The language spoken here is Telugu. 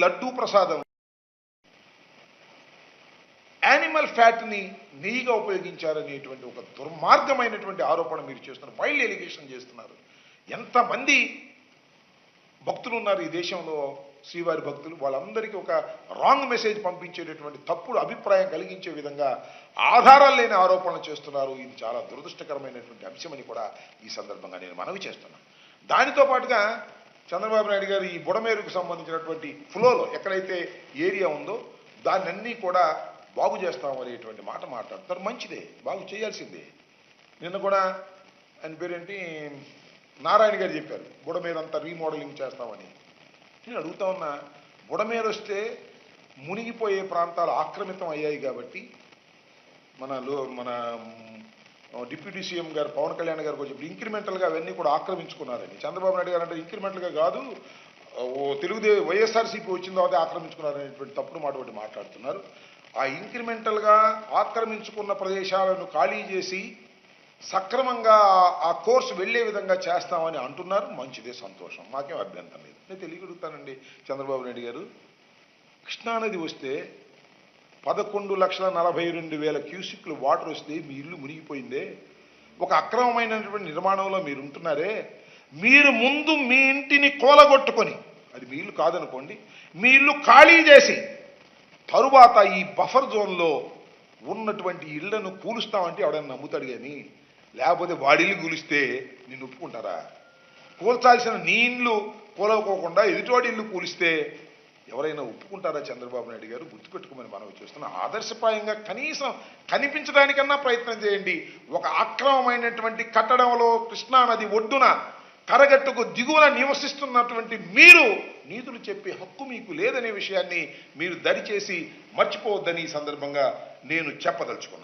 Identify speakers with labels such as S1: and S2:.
S1: లడ్డూ ప్రసాదం. యానిమల్ ఫ్యాట్ని నెయ్యిగా ఉపయోగించారనేటువంటి ఒక దుర్మార్గమైనటువంటి ఆరోపణ మీరు చేస్తున్నారు వైల్డ్ ఎలిగేషన్ చేస్తున్నారు. ఎంతమంది భక్తులు ఉన్నారు ఈ దేశంలో? శ్రీవారి భక్తులు వాళ్ళందరికీ ఒక రాంగ్ మెసేజ్ పంపించేటటువంటి తప్పుడు అభిప్రాయం కలిగించే విధంగా ఆధారాలు లేని ఆరోపణలు చేస్తున్నారు. ఇది చాలా దురదృష్టకరమైనటువంటి అంశమని కూడా ఈ సందర్భంగా నేను మనవి చేస్తున్నాను. దానితో పాటుగా చంద్రబాబు నాయుడు గారు ఈ బుడమేరుకు సంబంధించినటువంటి ఫ్లోలో ఎక్కడైతే ఏరియా ఉందో దాన్నన్నీ కూడా బాగు చేస్తాం అనేటువంటి మాట మాట్లాడుతారు. మంచిదే బాగు చేయాల్సిందే. నిన్న కూడా ఆయన పేరేంటి? నారాయణ గారు చెప్పారు బుడమేరంతా రీమోడలింగ్ చేస్తామని. నేను అడుగుతా ఉన్నా బుడమేరు వస్తే మునిగిపోయే ప్రాంతాలు ఆక్రమితం అయ్యాయి కాబట్టి మన లో మన డిప్యూటీ సీఎం గారు పవన్ కళ్యాణ్ గారు కొంచెం ఇంక్రిమెంటల్గా అవన్నీ కూడా ఆక్రమించుకున్నారని చంద్రబాబు నాయుడు గారు అంటే ఇంక్రిమెంటల్గా కాదు ఓ తెలుగుదే వైఎస్ఆర్సీపీ వచ్చిన తర్వాత ఆక్రమించుకున్నారనేటువంటి తప్పుడు మాట ఒకటి మాట్లాడుతున్నారు. ఆ ఇంక్రిమెంటల్గా ఆక్రమించుకున్న ప్రదేశాలను ఖాళీ చేసి సక్రమంగా ఆ కోర్సు వెళ్ళే విధంగా చేస్తామని అంటున్నారు. మంచిదే సంతోషం. మాకేం అభ్యంతరం లేదు. నేను తెలియగలుగుతానండి చంద్రబాబు నాయుడు గారు. కృష్ణానది వస్తే పదకొండు లక్షల నలభై రెండు వేల క్యూసిక్లు వాటర్ వస్తే మీ ఇల్లు మునిగిపోయిందే? ఒక అక్రమమైనటువంటి నిర్మాణంలో మీరు ఉంటున్నారే? మీరు ముందు మీ ఇంటిని కోలగొట్టుకొని అది మీ ఇల్లు కాదనుకోండి మీ ఇల్లు ఖాళీ చేసి తరువాత ఈ బఫర్ జోన్లో ఉన్నటువంటి ఇళ్ళను కూలుస్తామంటే ఎవడైనా నమ్ముతాడు కానీ లేకపోతే వాడిల్లు కూలిస్తే నేను ఒప్పుకుంటారా? కూల్చాల్సిన నీ ఇండ్లు కూలవకోకుండా ఎదుటివాడి ఇల్లు కూలిస్తే ఎవరైనా ఒప్పుకుంటారా చంద్రబాబు నాయుడు గారు? గుర్తుపెట్టుకోమని మనం చూస్తున్నాం ఆదర్శప్రాయంగా కనీసం కనిపించడానికన్నా ప్రయత్నం చేయండి. ఒక అక్రమమైనటువంటి కట్టడంలో కృష్ణానది ఒడ్డున కరగట్టుకు దిగువన నివసిస్తున్నటువంటి మీరు నీతులు చెప్పే హక్కు మీకు లేదనే విషయాన్ని మీరు దరిచేసి మర్చిపోవద్దని ఈ సందర్భంగా నేను చెప్పదలుచుకున్నాను.